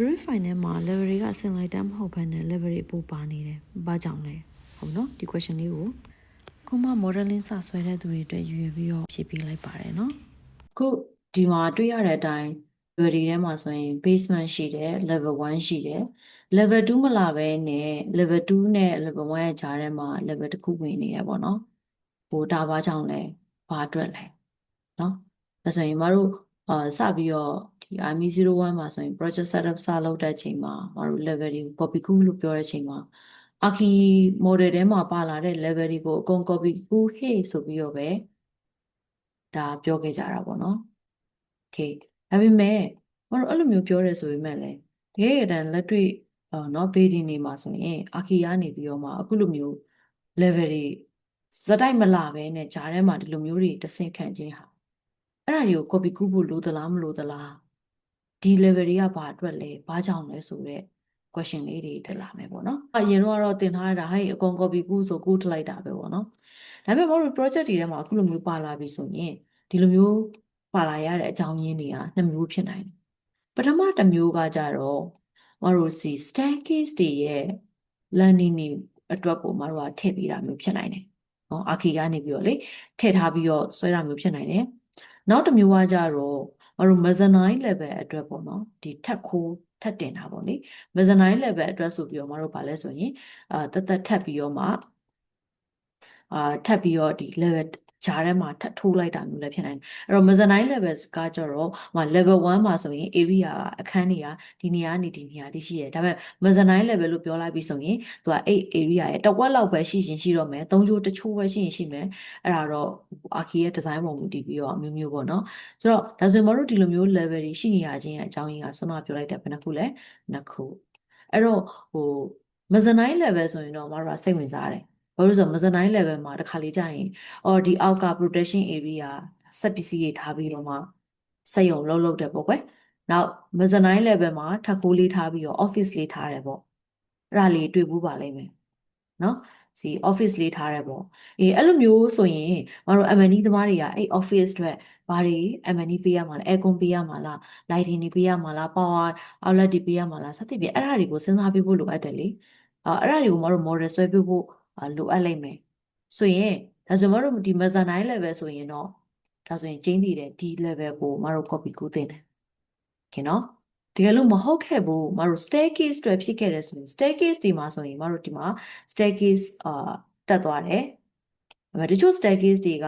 verify နဲ့မှာ level တွေကအစင်လိုက်တမ်းမဟုတ်ဘဲနဲ့ level တွေပိုပါနေတယ်။ဘာကြောင့်လဲ။ဟုတ်နော်ဒီ question လေးကိုခုမှ modeling စဆွဲတဲ့သူတွေအတွက်ယူရပြီးတော့ဖြည့်ပေးလိုက်ပါတယ်နော်။ခုဒီမှာတွေ့ရတဲ့အတိုင်း level တွေထဲမှာဆိုရင် basement ရှိတယ် level 1ရှိတယ် level 2မလာဘဲနဲ့ level 2နဲ့ level 1ရဲ့ကြားထဲမှာ level တစ်ခုဝင်နေရပေါ့နော်။ဟိုဒါဘာကြောင့်လဲ။ဘာအတွက်လဲ။နော်။ဒါဆိုရင်မတို့အာစပြီးတော့ ဒီ army 01 မှာဆိုရင် project setup စလုပ်တဲ့အချိန်မှာမတို့ level တွေကို copy ကူးလို့ပြောတဲ့အချိန်မှာ Aki model ထဲမှာပါလာတဲ့ level တွေကိုအကုန် copy ကူး hey ဆိုပြီးတော့ပဲဒါပြောခဲ့ကြတာပေါ့နော်။ Okay ဒါပေမဲ့မတို့အဲ့လိုမျိုးပြောရဲဆိုပေမဲ့လည်းတကယ်ရတဲ့လက်တွေ့အာနော် building တွေမှာဆိုရင် Aki ကနေပြီးတော့မှအခုလိုမျိုး level တွေဇက်တိုက်မလာဘဲနဲ့ဂျားထဲမှာဒီလိုမျိုးတွေတဆင့်ခံခြင်းဟာအဲ့ဒါတွေကို copy ကူးဖို့လိုသလားမလိုသလား ဒီ level တွေကဘာအတွက်လဲဘာကြောင့်လဲဆိုတော့ question လေးတွေတက်လာမယ်ပေါ့နော်အရင်တော့တင်ထားရတာဟဲ့အကုန် copy ကူးဆိုကူးထလိုက်တာပဲပေါ့နော်ဒါပေမဲ့မတို့ project တွေထဲမှာအခုလိုမျိုးပါလာပြီဆိုရင်ဒီလိုမျိုးပါလာရတဲ့အကြောင်းရင်းတွေကနှစ်မျိုးဖြစ်နိုင်တယ်ပထမတစ်မျိုးကကြတော့မတို့စီ staircase တွေရဲ့ landing တွေအတွက်ကိုမတို့ကထည့်ပေးတာမျိုးဖြစ်နိုင်တယ်နော်အာခီကနေပြီးတော့လေထည့်ထားပြီးတော့ဆွဲတာမျိုးဖြစ်နိုင်တယ်နောက်တစ်မျိုးကကြတော့ မတို့ mezzanine level အတွက်ပေါ့နော်ဒီထက်ခိုးထပ်တင်တာပေါ့လေ mezzanine level အတွက်ဆိုပြီးတော့မတို့ဗာလဲဆိုရင်အာတသက်ထပ်ပြီးတော့မှအာထပ်ပြီးတော့ဒီ level ဂျားထဲမှာထပ်ထိုးလိုက်တာမျိုးလည်းဖြစ်နိုင်တယ်အဲ့တော့ mezzanine level ကကြတော့ဟို level 1မှာဆိုရင် area ကအခန်းတွေကဒီနေရာနေဒီနေရာတိရှိတယ်ဒါပေမဲ့ mezzanine level လို့ပြောလိုက်ပြီဆိုရင်သူကအဲ့ area ရဲ့တစ်ဝက်လောက်ပဲရှိရှင်ရှိတော့မယ်သုံးချိုးတစ်ချိုးပဲရှိရင်ရှိမယ်အဲ့ဒါတော့အာခီရဲ့ design ပုံမူတည်ပြီးတော့အမျိုးမျိုးပေါ့နော်ဆိုတော့ဒါဆိုရင်မတို့ဒီလိုမျိုး level တွေရှိနေရခြင်းရဲ့အကြောင်းရင်းကဆွမ်းနာပြောလိုက်တဲ့ဘယ်နှခုလဲနှစ်ခုအဲ့တော့ဟို mezzanine level ဆိုရင်တော့မတို့ကစိတ်ဝင်စားတယ် ဘာလို့လဲဆိုတော့ mezzanine level မှာတစ်ခါလေးကြာရင်အော်ဒီအောက်က protection area စက်ပစ္စည်းတွေထားပြီးတော့မှစက်ရုံလုံးလုံးတယ်ပေါ့ကွယ်နောက် mezzanine level မှာထပ်ခိုးလေးထားပြီးတော့ office လေးထားတယ်ပေါ့အဲ့ဒါလေးတွေ့ဘူးပါလိမ့်မယ်နော်စီ office လေးထားတယ်ပေါ့အေးအဲ့လိုမျိုးဆိုရင်မတို့ M&E သမားတွေကအဲ့ office အတွက်ဘာတွေ M&E ပေးရမှာလဲ aircon ပေးရမှာလား lighting တွေပေးရမှာလား power outlet တွေပေးရမှာလားစသဖြင့်အဲ့ဒါတွေကိုစဉ်းစားပေးဖို့လိုအပ်တယ်လေအဲ့အဲ့ဒါတွေကိုမတို့ model ဆွဲပေးဖို့ လိုအပ်လိမ့်မယ်ဆိုရင်ဒါဆိုမတို့ဒီ mezzanine level ဆိုရင်တော့ဒါဆိုရင်ကျင်းတည်တဲ့ဒီ level ကိုမတို့ copy ကူးသင့်တယ်ခင်နော်တကယ်လို့မဟုတ်ခဲ့ဘူးမတို့ staircase တွေဖြစ်ခဲ့တယ်ဆိုရင် staircase ဒီမှာဆိုရင်မတို့ဒီမှာ staircase အာတက်သွားတယ်။ဒါပေမဲ့တချို့ staircase တွေက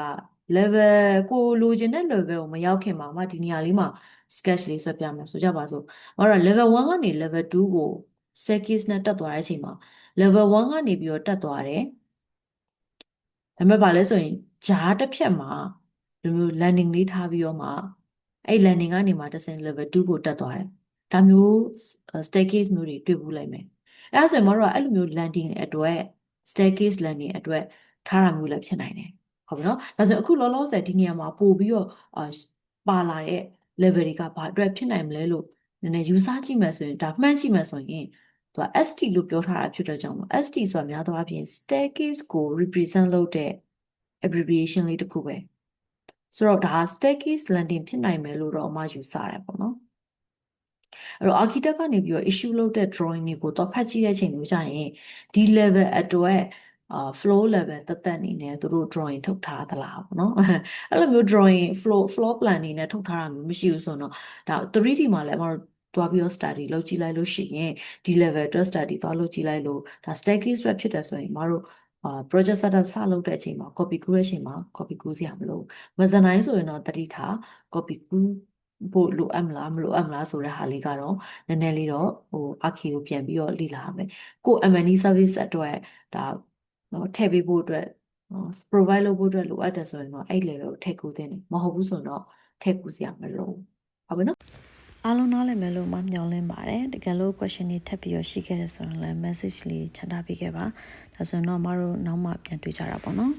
level ကိုလိုချင်တဲ့ level ကိုမရောက်ခင်မှာမှဒီနေရာလေးမှာ sketch လေးဆွဲပြမယ်ဆိုကြပါစို့။မတို့ level 1ကနေ level 2ကို staircase နဲ့တက်သွားတဲ့အချိန်မှာ level 1ကနေပြီးတော့တက်သွားတယ်။ဒါပေမဲ့ဗာလဲဆိုရင်ဂျားတစ်ဖြက်မှာဒီလိုမျိုး landing လေးထားပြီးတော့မှအဲ့ landing ကနေမှတစ်ဆင့် level 2ကိုတက်သွားတယ်။ဒါမျိုး staircase မျိုးတွေတွေ့ဘူးလိုက်မယ်။အဲဒါဆိုရင်မတို့ကအဲ့လိုမျိုး landing အတွက် staircase landing အတွက်ထားတာမျိုးလည်းဖြစ်နိုင်တယ်။ဟုတ်ပြီနော်။ဒါဆိုရင်အခုလောလောဆယ်ဒီနေရာမှာပို့ပြီးတော့အာပါလာတဲ့ level တွေကဘာအတွက်ဖြစ်နိုင်မလဲလို့ နည်းနည်းယူဆကြည့်မယ်ဆိုရင်ဒါမှန်းကြည့်မယ်ဆိုရင်သူက ST လို့ပြောထားတာဖြစ်တဲ့ကြောင့်မို့ ST ဆိုတာများသောအားဖြင့် staircase ကို represent လုပ်တဲ့ abbreviation လေးတစ်ခုပဲဆိုတော့ဒါ staircase landing ဖြစ်နိုင်မယ်လို့တော့အမှယူဆရတယ်ပေါ့နော်အဲ့တော့ architect ကနေပြီးတော့ issue လုပ်တဲ့ drawing တွေကိုတော့ဖတ်ကြည့်တဲ့အချိန်မျိုးကျရင်ဒီ level အတွက်အာ floor level တက်တက်နေနဲ့သူတို့ drawing ထုတ်ထားသလားပေါ့နော်အဲ့လိုမျိုး drawing floor floor plan နေနဲ့ထုတ်ထားတာမျိုးမရှိဘူးဆိုတော့ဒါ 3D မှာလည်းအမတို့ သွားပြီးတော့ study လုပ်ကြည့်လိုက်လို့ရှိရင်ဒီ level အတွက် study သွားလုပ်ကြည့်လိုက်လို့ဒါ staircase အတွက်ဖြစ်တယ်ဆိုရင်မတို့အာ project setup စလုပ်တဲ့အချိန်မှာ copy ကူးတဲ့အချိန်မှာ copy ကူးစရာမလိုမဇန်နိုင်ဆိုရင်တော့တတိထား copy ကူးဖို့လိုအပ်မလားမလိုအပ်မလားဆိုတဲ့ဟာလေးကတော့နည်းနည်းလေးတော့ဟို archi ကိုပြန်ပြီးတော့လေ့လာရမယ်ကို M&E service အတွက်ဒါနော်ထည့်ပေးဖို့အတွက် provide လုပ်ဖို့အတွက်လိုအပ်တယ်ဆိုရင်တော့အဲ့ level ကိုထည့်ကူးသင့်တယ်မဟုတ်ဘူးဆိုတော့ထည့်ကူးစရာမလိုဟုတ်ပြီနော် အားလုံးနားလည်မယ်လို့မှမျှော်လင့်ပါတယ်တကယ်လို့ question တွေထပ်ပြီးရရှိခဲ့တယ်ဆိုရင်လည်း message လေးချန်ထားပေးခဲ့ပါဒါဆိုရင်တော့မတို့နောက်မှပြန်တွေ့ကြတာပေါ့နော်